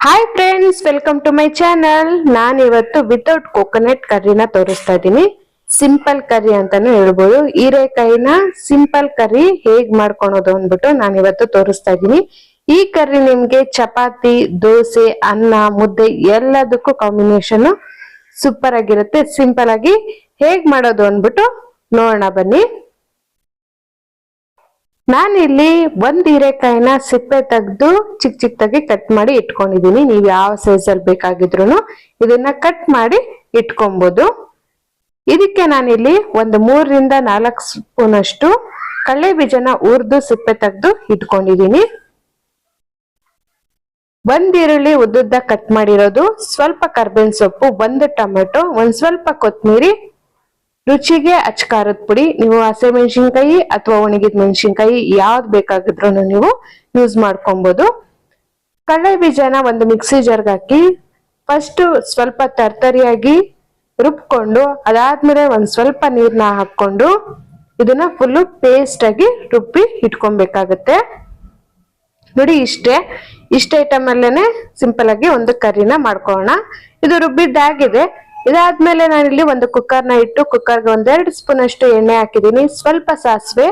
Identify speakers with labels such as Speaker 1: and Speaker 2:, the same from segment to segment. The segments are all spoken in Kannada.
Speaker 1: Hi friends welcome to my channel ನಾನು ಇವತ್ತು ವಿತೌಟ್ ಕೋಕೋನಟ್ ಕರ್ರಿನ ತೋರಿಸ್ತಾ ಇದ್ದೀನಿ ಸಿಂಪಲ್ ಕರ್ರಿ ಅಂತಾನು ಹೇಳ್ಬೋದು. ಹೀರೆಕಾಯಿನ ಸಿಂಪಲ್ ಕರ್ರಿ ಹೇಗ್ ಮಾಡ್ಕೊಳೋದು ಅಂದ್ಬಿಟ್ಟು ನಾನು ಇವತ್ತು ತೋರಿಸ್ತಾ ಇದ್ದೀನಿ ಈ ಕರ್ರಿ ನಿಮ್ಗೆ ಚಪಾತಿ, ದೋಸೆ, ಅನ್ನ, ಮುದ್ದೆ ಎಲ್ಲದಕ್ಕೂ ಕಾಂಬಿನೇಷನ್ ಸೂಪರ್ ಆಗಿರುತ್ತೆ. ಸಿಂಪಲ್ ಆಗಿ ಹೇಗ್ ಮಾಡೋದು ಅಂದ್ಬಿಟ್ಟು ನೋಡೋಣ ಬನ್ನಿ. ನಾನಿಲ್ಲಿ ಒಂದು ಹೀರೆಕಾಯಿನ ಸಿಪ್ಪೆ ತೆಗೆದು ಚಿಕ್ಕ ಚಿಕ್ಕದಾಗಿ ಕಟ್ ಮಾಡಿ ಇಟ್ಕೊಂಡಿದ್ದೀನಿ. ನೀವು ಯಾವ ಸೈಜಲ್ಲಿ ಬೇಕಾಗಿದ್ರು ಇದನ್ನ ಕಟ್ ಮಾಡಿ ಇಟ್ಕೊಬೋದು. ಇದಕ್ಕೆ ನಾನಿಲ್ಲಿ ಒಂದು ಮೂರರಿಂದ ನಾಲ್ಕು ಸ್ಪೂನ್ ಅಷ್ಟು ಕಳ್ಳೆ ಬೀಜನ ಹುರಿದು ಸಿಪ್ಪೆ ತೆಗೆದು ಇಟ್ಕೊಂಡಿದ್ದೀನಿ. ಒಂದ್ ಈರುಳ್ಳಿ ಉದ್ದುದ್ದ ಕಟ್ ಮಾಡಿರೋದು, ಸ್ವಲ್ಪ ಕರ್ಬೇವಿನ ಸೊಪ್ಪು, ಒಂದು ಟೊಮೆಟೊ, ಒಂದ್ ಸ್ವಲ್ಪ ಕೊತ್ತಂಬರಿ ರುಚಿಗೆ ಅಚ್ ಖಾರದ ಪುಡಿ, ನೀವು ಹಸಿಮೆಣಸಿನ್ಕಾಯಿ ಅಥವಾ ಒಣಗಿದ ಮೆಣಸಿನ್ಕಾಯಿ ಯಾವ್ದು ಬೇಕಾಗಿದ್ರು ನೀವು ಯೂಸ್ ಮಾಡ್ಕೊಬಹುದು ಕಡಲೆ ಬೀಜನ ಒಂದು ಮಿಕ್ಸಿ ಜಾರ್ಗೆ ಹಾಕಿ ಫಸ್ಟ್ ಸ್ವಲ್ಪ ತರ್ತರಿಯಾಗಿ ರುಬ್ಕೊಂಡು, ಅದಾದ್ಮೇಲೆ ಒಂದ್ ಸ್ವಲ್ಪ ನೀರ್ನ ಹಾಕೊಂಡು ಇದನ್ನ ಫುಲ್ಲು ಪೇಸ್ಟ್ ಆಗಿ ರುಬ್ಬಿ ಇಟ್ಕೊಬೇಕಾಗತ್ತೆ. ನೋಡಿ ಇಷ್ಟೇ, ಇಷ್ಟ ಐಟಮ್ ಅಲ್ಲೇನೆ ಸಿಂಪಲ್ ಆಗಿ ಒಂದು ಕರಿನ ಮಾಡ್ಕೊಳ್ಳೋಣ. ಇದು ರುಬ್ಬಿದ್ದಾಗಿದೆ ಇದಾದ್ಮೇಲೆ ನಾನಿಲ್ಲಿ ಒಂದು ಕುಕ್ಕರ್ನ ಇಟ್ಟು ಕುಕ್ಕರ್ಗೆ ಒಂದೆರಡು ಸ್ಪೂನ್ ಅಷ್ಟು ಎಣ್ಣೆ ಹಾಕಿದ್ದೀನಿ. ಸ್ವಲ್ಪ ಸಾಸಿವೆ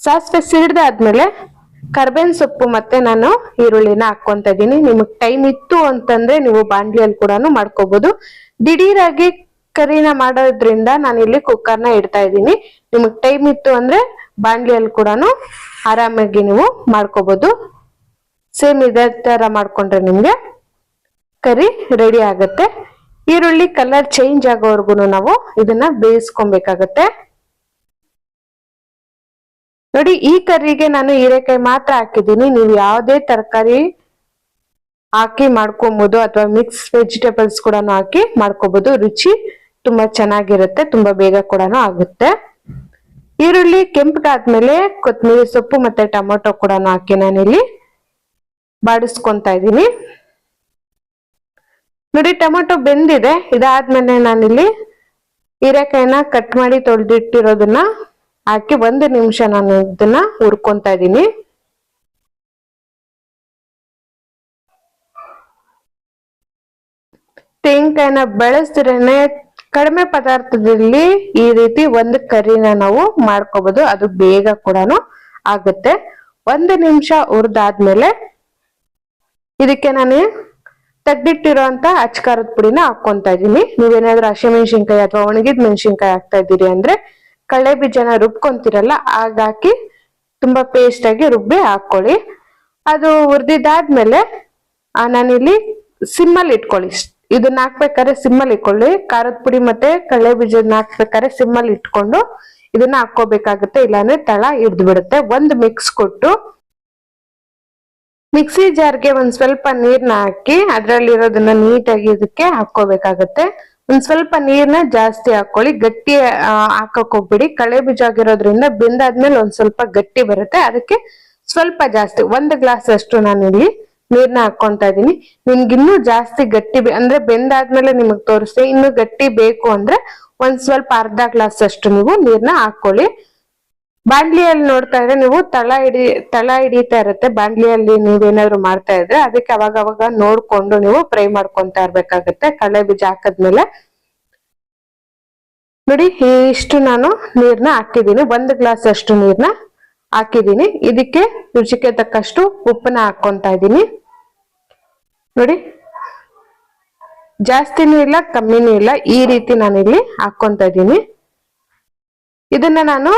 Speaker 1: ಸಾಸಿವೆ ಸಿಡ್ದಾದ್ಮೇಲೆ ಕರ್ಬೇನ್ ಸೊಪ್ಪು ಮತ್ತೆ ನಾನು ಈರುಳ್ಳಿನ ಹಾಕೊಂತ ಇದ್ದೀನಿ. ನಿಮಗೆ ಟೈಮ್ ಇತ್ತು ಅಂತಂದ್ರೆ ನೀವು ಬಾಂಡ್ಲಿಯಲ್ಲಿ ಕೂಡ ಮಾಡ್ಕೋಬಹುದು ದಿಢೀರಾಗಿ ಕರಿನ ಮಾಡೋದ್ರಿಂದ ನಾನು ಇಲ್ಲಿ ಕುಕ್ಕರ್ನ ಇಡ್ತಾ ಇದ್ದೀನಿ. ನಿಮಗೆ ಟೈಮ್ ಇತ್ತು ಅಂದ್ರೆ ಬಾಂಡ್ಲಿಯಲ್ಲಿ ಕೂಡ ಆರಾಮಾಗಿ ನೀವು ಮಾಡ್ಕೋಬಹುದು ಸೇಮ್ ಇದೇ ತರ ಮಾಡ್ಕೊಂಡ್ರೆ ನಿಮ್ಗೆ ಕರಿ ರೆಡಿ ಆಗುತ್ತೆ. ಈರುಳ್ಳಿ ಕಲರ್ ಚೇಂಜ್ ಆಗೋವರೆಗೂ ನಾವು ಇದನ್ನ ಬೇಯಿಸ್ಕೊಬೇಕಾಗತ್ತೆ. ನೋಡಿ, ಈ ಕರಿಗೆ ನಾನು ಹೀರೆಕಾಯಿ ಮಾತ್ರ ಹಾಕಿದ್ದೀನಿ. ನೀವು ಯಾವುದೇ ತರಕಾರಿ ಹಾಕಿ ಮಾಡ್ಕೊಬಹುದು ಅಥವಾ ಮಿಕ್ಸ್ ವೆಜಿಟೇಬಲ್ಸ್ ಕೂಡ ಹಾಕಿ ಮಾಡ್ಕೋಬಹುದು ರುಚಿ ತುಂಬಾ ಚೆನ್ನಾಗಿರುತ್ತೆ, ತುಂಬಾ ಬೇಗ ಕೂಡ ಆಗುತ್ತೆ. ಈರುಳ್ಳಿ ಕೆಂಪಗಾದ್ಮೇಲೆ ಕೊತ್ತಂಬರಿ ಸೊಪ್ಪು ಮತ್ತೆ ಟೊಮೊಟೊ ಕೂಡ ಹಾಕಿ ನಾನಿಲ್ಲಿ ಬಾಡಿಸ್ಕೊಂತ ಇದ್ದೀನಿ. ನೋಡಿ, ಟೊಮೊಟೊ ಬೆಂದಿದೆ. ಇದಾದ್ಮೇಲೆ ನಾನಿಲ್ಲಿ ಹೀರೆಕಾಯಿನ ಕಟ್ ಮಾಡಿ ತೊಳೆದಿಟ್ಟಿರೋದನ್ನ ಹಾಕಿ ಒಂದು ನಿಮಿಷ ನಾನು ಇದನ್ನ ಹುರ್ಕೊಂತ ಇದ್ದೀನಿ. ತೆಂಗಿನಕಾಯಿನ ಬೆಳೆಸಿದ್ರೇನೆ ಕಡಿಮೆ ಪದಾರ್ಥದಲ್ಲಿ ಈ ರೀತಿ ಒಂದು ಕರಿನ ನಾವು ಮಾಡ್ಕೋಬಹುದು ಅದು ಬೇಗ ಕೂಡ ಆಗುತ್ತೆ. ಒಂದು ನಿಮಿಷ ಹುರಿದಾದ್ಮೇಲೆ ಇದಕ್ಕೆ ನಾನು ತೆಗ್ದಿಟ್ಟಿರೋಂತ ಅಚ್ಕಾರದ ಪುಡಿನ ಹಾಕೊಂತ ಇದೀನಿ ನೀವೇನಾದ್ರೂ ಹಸಿಮೆಣ್ಸಿನ್ಕಾಯಿ ಅಥವಾ ಒಣಗಿದ ಮೆಣಸಿನ್ಕಾಯಿ ಹಾಕ್ತಾ ಇದ್ದೀರಿ ಅಂದ್ರೆ ಕಳೆ ಬೀಜನ ರುಬ್ಕೊಂತಿರಲ್ಲ ಹಾಗಾಕಿ ತುಂಬಾ ಪೇಸ್ಟ್ ಆಗಿ ರುಬ್ಬಿ ಹಾಕೊಳ್ಳಿ. ಅದು ಹುರಿದಿದ್ದಾದ್ಮೇಲೆ ನಾನಿಲ್ಲಿ ಸಿಮ್ಮಲ್ಲಿ ಇಟ್ಕೊಳ್ಳಿ. ಇದನ್ನ ಹಾಕ್ಬೇಕಾದ್ರೆ ಸಿಮ್ಮಲ್ಲಿ ಇಟ್ಕೊಳ್ಳಿ. ಖಾರದ ಪುಡಿ ಮತ್ತೆ ಕಳೆ ಬೀಜನ ಹಾಕ್ಬೇಕಾದ್ರೆ ಸಿಮ್ಮಲ್ಲಿ ಇಟ್ಕೊಂಡು ಇದನ್ನ ಹಾಕೋಬೇಕಾಗುತ್ತೆ ಇಲ್ಲಾಂದ್ರೆ ತಳ ಹಿಡ್ದು ಬಿಡುತ್ತೆ. ಒಂದು ಮಿಕ್ಸ್ ಕೊಟ್ಟು ಮಿಕ್ಸಿ ಜಾರ್ಗೆ ಒಂದ್ ಸ್ವಲ್ಪ ನೀರ್ನ ಹಾಕಿ ಅದ್ರಲ್ಲಿರೋದನ್ನ ನೀಟಾಗಿ ಇದಕ್ಕೆ ಹಾಕೋಬೇಕಾಗತ್ತೆ ಒಂದ್ ಸ್ವಲ್ಪ ನೀರ್ನ ಜಾಸ್ತಿ ಹಾಕೊಳ್ಳಿ ಗಟ್ಟಿ ಹಾಕಕ್ ಹೋಗ್ಬಿಡಿ. ಕಳೆ ಬೀಜ ಆಗಿರೋದ್ರಿಂದ ಬೆಂದಾದ್ಮೇಲೆ ಒಂದ್ ಸ್ವಲ್ಪ ಗಟ್ಟಿ ಬರುತ್ತೆ. ಅದಕ್ಕೆ ಸ್ವಲ್ಪ ಜಾಸ್ತಿ, ಒಂದ್ ಗ್ಲಾಸ್ ಅಷ್ಟು ನಾನಿಲ್ಲಿ ನೀರ್ನ ಹಾಕೊಂತ ಇದೀನಿ ನಿಮ್ಗೆ ಇನ್ನೂ ಜಾಸ್ತಿ ಗಟ್ಟಿ ಅಂದ್ರೆ ಬೆಂದಾದ್ಮೇಲೆ ನಿಮಗ್ ತೋರಿಸ್ತೀನಿ ಇನ್ನು ಗಟ್ಟಿ ಬೇಕು ಅಂದ್ರೆ ಒಂದ್ ಸ್ವಲ್ಪ ಅರ್ಧ ಗ್ಲಾಸ್ ಅಷ್ಟು ನೀವು ನೀರ್ನ ಹಾಕೊಳ್ಳಿ ಬಾಂಡ್ಲಿಯಲ್ಲಿ ನೋಡ್ತಾ ಇದ್ರೆ ನೀವು ತಳ ಹಿಡಿ, ತಳ ಹಿಡಿತಾ ಇರುತ್ತೆ. ಬಾಂಡ್ಲಿಯಲ್ಲಿ ನೀವೇನಾದ್ರು ಮಾಡ್ತಾ ಇದ್ರೆ ಅದಕ್ಕೆ ಅವಾಗ ಅವಾಗ ನೋಡ್ಕೊಂಡು ನೀವು ಫ್ರೈ ಮಾಡ್ಕೊಂತ ಇರ್ಬೇಕಾಗತ್ತೆ. ಕಳೆ ಬೀಜ ಹಾಕದ್ಮೇಲೆ ನೋಡಿ, ಇಷ್ಟು ನಾನು ನೀರ್ನ ಹಾಕಿದ್ದೀನಿ. ಒಂದು ಗ್ಲಾಸ್ ಅಷ್ಟು ನೀರ್ನ ಹಾಕಿದ್ದೀನಿ. ಇದಕ್ಕೆ ರುಚಿಗೆ ತಕ್ಕಷ್ಟು ಉಪ್ಪನ್ನ ಹಾಕೊಂತ ಇದ್ದೀನಿ. ನೋಡಿ, ಜಾಸ್ತಿನೂ ಇಲ್ಲ, ಕಮ್ಮಿನೂ ಇಲ್ಲ. ಈ ರೀತಿ ನಾನಿಲ್ಲಿ ಹಾಕೊಂತ ಇದ್ದೀನಿ. ಇದನ್ನ ನಾನು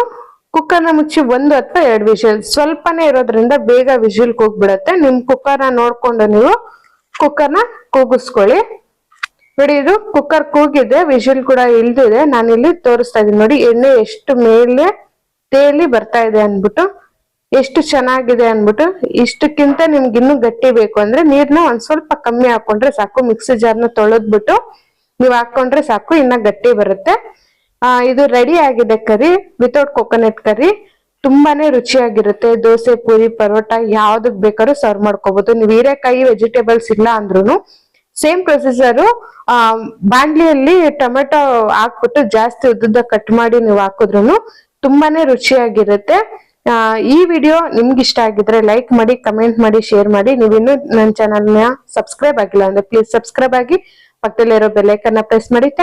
Speaker 1: ಕುಕ್ಕರ್ನ ಮುಚ್ಚಿ ಒಂದು ಅಥವಾ ಎರಡು ವಿಷಲ್ ಸ್ವಲ್ಪನೇ ಇರೋದ್ರಿಂದ ಬೇಗ ವಿಷಲ್ ಕೂಗ್ಬಿಡತ್ತೆ. ನಿಮ್ ಕುಕ್ಕರ್ನ ನೋಡ್ಕೊಂಡು ನೀವು ಕುಕ್ಕರ್ನ ಕೂಗಿಸ್ಕೊಳ್ಳಿ. ನೋಡಿ, ಇದು ಕುಕ್ಕರ್ ಕೂಗಿದೆ, ವಿಷಲ್ ಕೂಡ ಇಳ್ದಿದೆ ನಾನಿಲ್ಲಿ ತೋರಿಸ್ತಾ ಇದೀನಿ ನೋಡಿ, ಎಣ್ಣೆ ಎಷ್ಟು ಮೇಲೆ ತೇಲಿ ಬರ್ತಾ ಇದೆ ಅನ್ಬಿಟ್ಟು ಎಷ್ಟು ಚೆನ್ನಾಗಿದೆ ಅನ್ಬಿಟ್ಟು ಇಷ್ಟಕ್ಕಿಂತ ನಿಮ್ಗೆ ಇನ್ನೂ ಗಟ್ಟಿ ಬೇಕು ಅಂದ್ರೆ ನೀರ್ನ ಒಂದ್ ಸ್ವಲ್ಪ ಕಮ್ಮಿ ಹಾಕೊಂಡ್ರೆ ಸಾಕು. ಮಿಕ್ಸಿ ಜಾರ್ನ ತೊಳೆದ್ಬಿಟ್ಟು ನೀವ್ ಹಾಕೊಂಡ್ರೆ ಸಾಕು, ಇನ್ನ ಗಟ್ಟಿ ಬರುತ್ತೆ. ಇದು ರೆಡಿ ಆಗಿದೆ ಕರಿ ವಿತೌಟ್ ಕೋಕೋನಟ್ ಕರಿ. ತುಂಬಾನೇ ರುಚಿಯಾಗಿರುತ್ತೆ, ದೋಸೆ, ಪೂರಿ, ಪರೋಟ, ಯಾವ್ದಕ್ ಬೇಕಾದ್ರೂ ಸರ್ವ್ ಮಾಡ್ಕೋಬಹುದು ನೀವು ಹೀರೆಕಾಯಿ ವೆಜಿಟೇಬಲ್ಸ್ ಇಲ್ಲ ಅಂದ್ರೂ ಸೇಮ್ ಪ್ರೊಸೆಸರ್ ಆ ಬಾಂಡ್ಲಿಯಲ್ಲಿ ಟೊಮೆಟೊ ಹಾಕ್ಬಿಟ್ಟು ಜಾಸ್ತಿ ಉದ್ದುದ್ದ ಕಟ್ ಮಾಡಿ ನೀವು ಹಾಕಿದ್ರು ತುಂಬಾನೇ ರುಚಿಯಾಗಿರುತ್ತೆ. ಈ ವಿಡಿಯೋ ನಿಮ್ಗೆ ಇಷ್ಟ ಆಗಿದ್ರೆ ಲೈಕ್ ಮಾಡಿ ಕಮೆಂಟ್ ಮಾಡಿ ಶೇರ್ ಮಾಡಿ. ನೀವಿನ್ನು ನನ್ನ ಚಾನಲ್ನ ಸಬ್ಸ್ಕ್ರೈಬ್ ಆಗಿಲ್ಲ ಅಂದ್ರೆ ಪ್ಲೀಸ್ ಸಬ್ಸ್ಕ್ರೈಬ್ ಆಗಿ, ಪಕ್ಕದಲ್ಲಿರೋ ಬೆಲ್ಲೈಕನ್ನ ಪ್ರೆಸ್ ಮಾಡಿ.